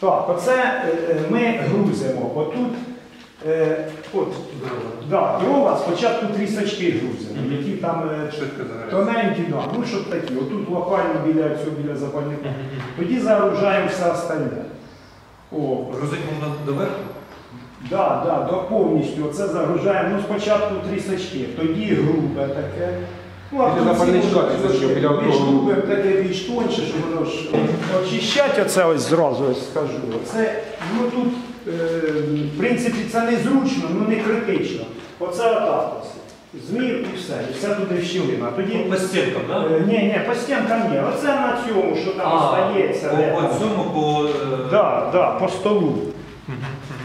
Так, оце е, е, ми грузимо. Отут, е, от, да, дрова спочатку трісочки грузимо, які там тоненькі, да, ну щоб такі. Отут локально біля цього біля запальника. Тоді загружаємо все остальне. О, Грузить можна доверху? Да, да, до повністю. Оце загружаємо. Ну, спочатку трісочки, тоді грубе таке. Ну, Біля кінці запальничка вже трісочки, біля більш таке більш тонше, щоб воно ж очищать оце ось зразу ось скажу. Це, ну тут, е, в принципі, це незручно, ну не критично. Оце отак ось. Змір і все. І все туди в щілина. Тоді, По стінкам, так? е, ні, ні, по стінкам ні. Оце на цьому, що там остається. де по, там. по цьому, по... е, Да, да, по столу.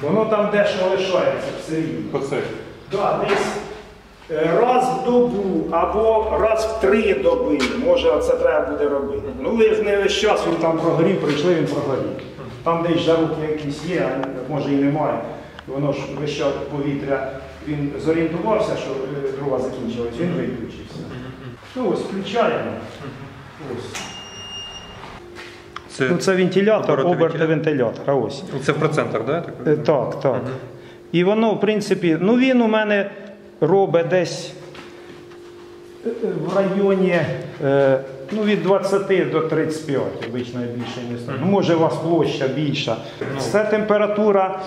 Воно там дещо лишається все рівно. По цей. Да, десь раз в добу або раз в три доби, може це треба буде робити. Ну ви ж не весь час він там прогорів, прийшли, він прогорів. Там десь жаруки якісь є, а може і немає. Воно ж весь час повітря, він зорієнтувався, що е, дрова закінчились, він виключився. Ну ось включаємо. Ось. Це, Ну, це вентилятор, оберти вентилятора. Ось. це в процентах, так? Е, Так, так. І воно, в принципі, ну він у мене робить десь е, е, в районі е, ну, від 20 до 35, обично більше не знаю. Ну, може, у вас площа більша. Це температура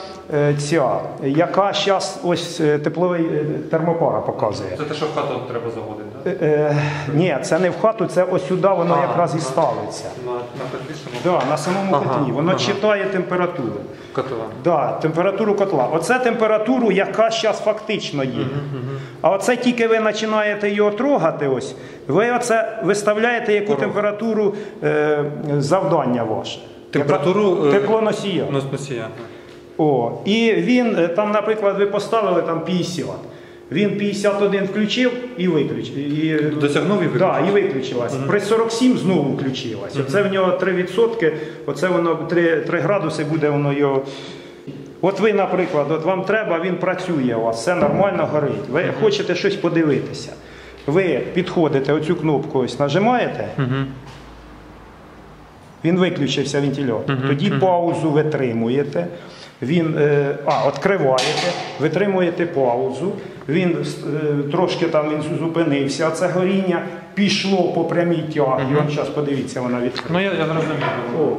ця, яка зараз ось тепловий термопара показує. Це те, що в хату треба заводити, так? Е, е, ні, це не в хату, це ось сюди воно А. якраз і ставиться. На, на підвішеному Да, на самому Ага, котлі. Воно ага. читає температуру. котела. Да, температуру котла. Оце температуру, яка зараз фактично є. А оце тільки ви починаєте його трогати, ось, ви оце виставляєте яку Порог. температуру е, завдання ваше. Температуру, е, теплоносія. Носія. О, і він е, там, наприклад, ви поставили там 50. Він 51 включив і виключив. І, Досягнув і Да, і виключилась. При 47 знову включилась. Оце в нього 3%, оце воно 3, 3 градуси буде воно його. От ви, наприклад, от вам треба, він працює у вас, все нормально горить. Ви хочете щось подивитися. Ви підходите оцю кнопку, ось нажимаєте, він виключився вентилятор. Тоді паузу витримуєте. Він, е, а, відкриваєте, витримуєте паузу, він е, трошки там він зупинився, а це горіння пішло по прямій тягі. Зараз подивіться, вона відкрита. Ну, я, я зрозумів.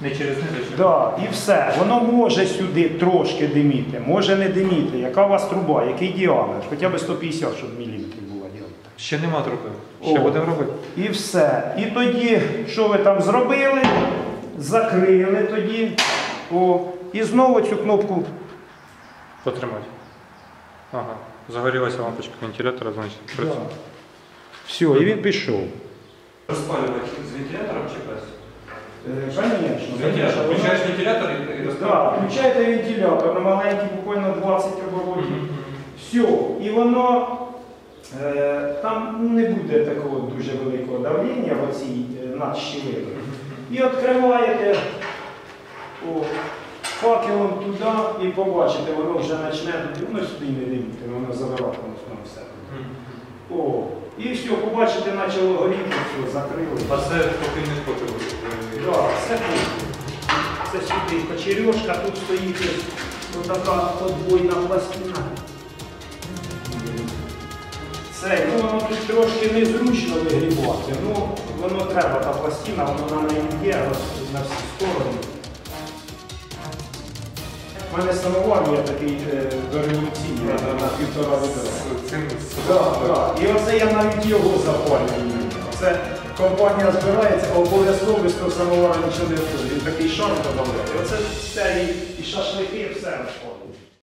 Не через ниточку. да, і все. Воно може сюди трошки диміти, може не диміти. Яка у вас труба, який діаметр? Хоча б 150, щоб міліметрів було діаметр. Ще нема труби. Ще О. будемо робити. І все. І тоді, що ви там зробили? Закрили тоді. О, і знову цю кнопку. Потримати. Ага. Загорілася лампочка вентилятора, значить, працює. Все, і він пішов. Розпалювати з вентилятором чи без? Звісно. Включаєш вентилятор і, і Да, включаєте вентилятор на маленький, буквально 20 оборотів. Все. І воно е, там не буде такого дуже великого давлення в оцій е, над. І відкриваєте о, факелом туди і побачите, воно вже почне, ну сюди не дивіться, воно заворотно все. О, і все, побачите, почало горіти, все, закрили. А це поки не спокій. Да, це тут. Це сюди почерьошка, тут стоїть ось така подвойна пластина. Це, ну воно тут трошки незручно вигрібати, ну воно треба, та пластина, воно на неї є на всі сторони. У мене самовар є такий е, дореволюційний на, на півтора. Цим Так, так. І оце я навіть його запалюю. Компанія збирається, обов'язково без того самовара нічого не буде. Він такий шар додає. І оце все, і, і шашлики, все входить.